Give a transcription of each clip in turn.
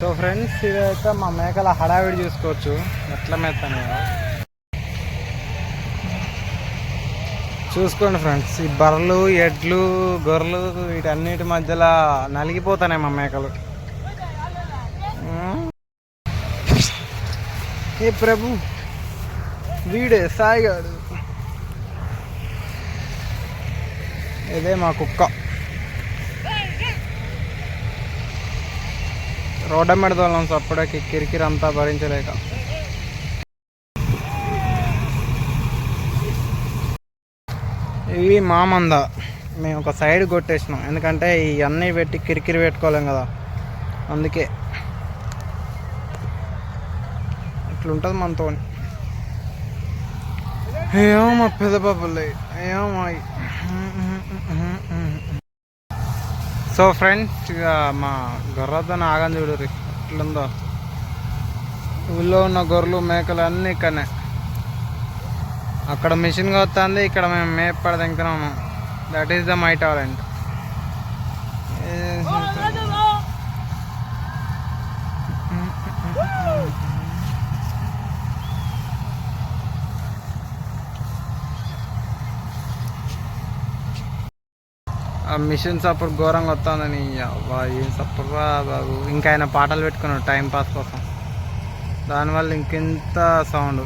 So friends ఇదైతే మా మేకల హడావిడి చూసుకోవచ్చు. ఎట్ల మెత్తాను చూసుకోండి ఫ్రెండ్స్ ఈ బర్రెలు ఎడ్లు గొర్రెలు వీటన్నిటి మధ్యలో నలిగిపోతున్నాయి మా మేకలు. ఏ ప్రభు వీడే సాయిగాడు. ఇదే మా కుక్క. రోడ్డ మీద తోలం సప్పుడకి కిరికిరి అంతా భరించలేక. ఇవి మామంద మేము ఒక సైడ్ కొట్టేసినాం. ఎందుకంటే ఇవన్నీ పెట్టి కిరికిరి పెట్టుకోలేం కదా. అందుకే. అట్లుంటుంది మనతో ఏమో మా పెద్ద బాబులు ఏమో సో ఫ్రెండ్స్ ఇక మా గొర్రెతో ఆగం చూడరు ఎట్లుందో. ఊళ్ళో ఉన్న గొర్రెలు మేకలు అన్నీ ఇక్కడనే. అక్కడ మిషన్ వస్తుంది ఇక్కడ మేము మేపడ తింటున్నాము that is the my talent ఆ మిషన్ సపోర్ట్ ఘోరంగా వస్తుందని ఏం సపోర్ట్ రా బాబు. ఇంకా ఆయన పాటలు పెట్టుకున్నాడు టైం పాస్ కోసం. దానివల్ల ఇంకెంత సౌండ్.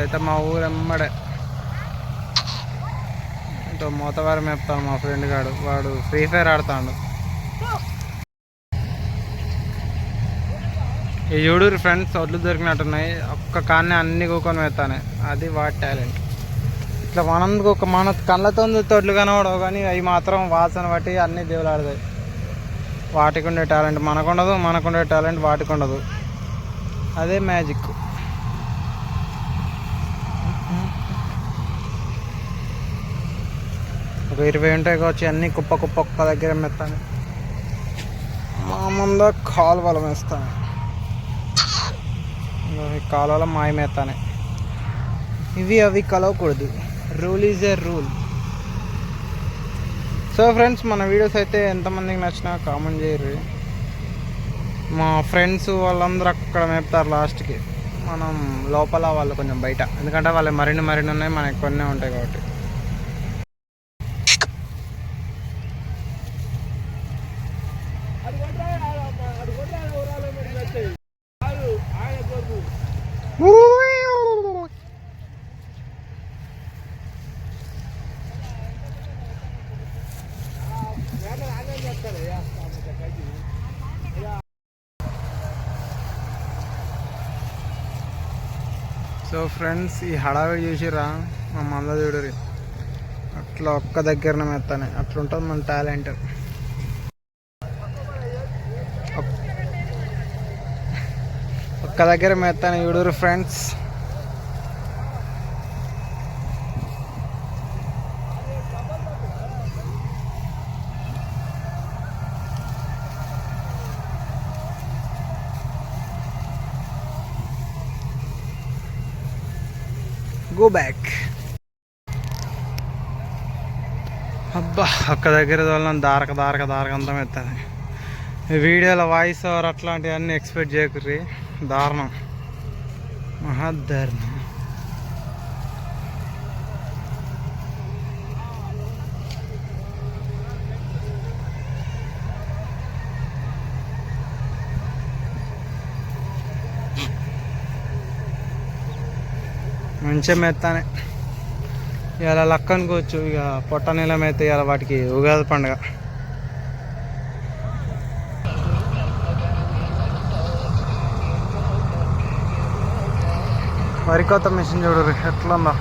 అయితే మా ఊరు ఎమ్మడే ఇంతో మూతవారం చెప్తాను మా ఫ్రెండ్ గాడు. వాడు ఫ్రీ ఫైర్ ఆడుతాడు. ఈ చూడూరు ఫ్రెండ్స్ ఒడ్లు దొరికినట్టున్నాయి. ఒక్క కాన్నే అన్ని కూకొని పెడతానే అది వాటి టాలెంట్. ఇట్లా మనందుకు ఒక మన కళ్ళతో తొడ్లు కనబడవు కానీ అవి మాత్రం వాసన బట్టి అన్నీ దేవులాడతాయి. వాటికి ఉండే టాలెంట్ మనకుండదు మనకుండే టాలెంట్ వాటికి ఉండదు అదే మ్యాజిక్. ఒక ఇరవై ఉంటాయి కావచ్చు అన్నీ కుప్ప కుప్ప ఒక్క దగ్గర మెత్తాను. మా ముందు కాలువల వేస్తాను. ఈ కాలువల మాయమేస్తానే ఇవి అవి కలవకూడదు. Rule is a rule so friends మన వీడియోస్ అయితే ఎంతమందికి నచ్చినా కామెంట్ చేయరు. మా ఫ్రెండ్స్ వాళ్ళందరూ అక్కడ మేపుతారు లాస్ట్కి మనం లోపల వాళ్ళు కొంచెం బయట. ఎందుకంటే వాళ్ళు మరిన్ని మరిన్ని ఉన్నాయి మనకి కొన్ని ఉంటాయి కాబట్టి. సో ఫ్రెండ్స్ ఈ హడావిడి చూసిరా మా మంద చూడరు. అట్లా ఒక్క దగ్గరనే మెత్తానే. అట్లా ఉంటుంది మన టాలెంట్. ఒక్క దగ్గర మెత్తాను చూడరు ఫ్రెండ్స్ గో బ్యాక్ అబ్బా ఒక్క దగ్గర తోలం దారక దారక దారక అంతం ఎత్తాను. వీడియోలో వాయిస్ ఓవర్ అట్లాంటివన్నీ ఎక్స్పెక్ట్ చేయకుర్రి. దారుణం. మహాదారుణం మంచిగా మెత్తానే. ఇలా లక్క అనుకోవచ్చు ఇక పొట్ట నీలం మేత ఇలా వాటికి ఉగాది పండుగ. వరి మిషన్ చూడరు ఎట్లుందో.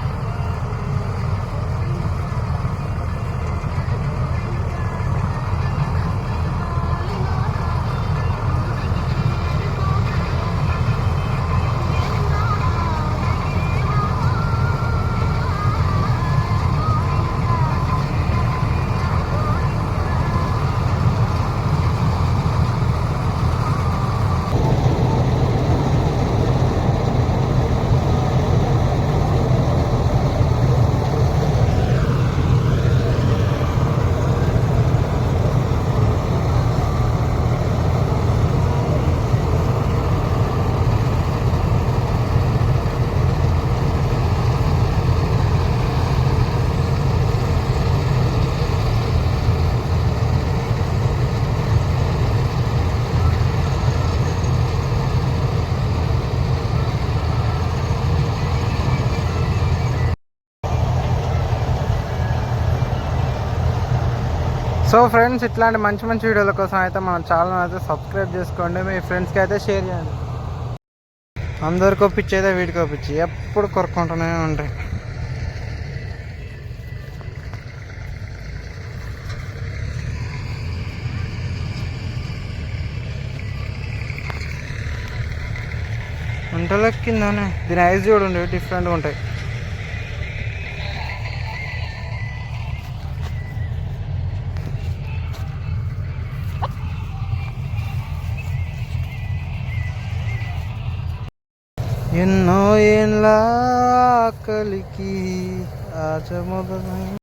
సో ఫ్రెండ్స్ ఇట్లాంటి మంచి మంచి వీడియోల కోసం అయితే మన ఛానల్ అయితే సబ్స్క్రైబ్ చేసుకోండి. మీ ఫ్రెండ్స్కి అయితే షేర్ చేయండి. అందరికి ఒప్పించి అయితే వీడికి ఒప్పించి ఎప్పుడు కొరుక్కుంటూనే ఉంటాయి వంటలెక్కిందానే దీని ఐస్ చూడండి డిఫరెంట్గా ఉంటాయి. ఎన్నో ఏళ్ళ ఆకలికి ఆచ మొదలై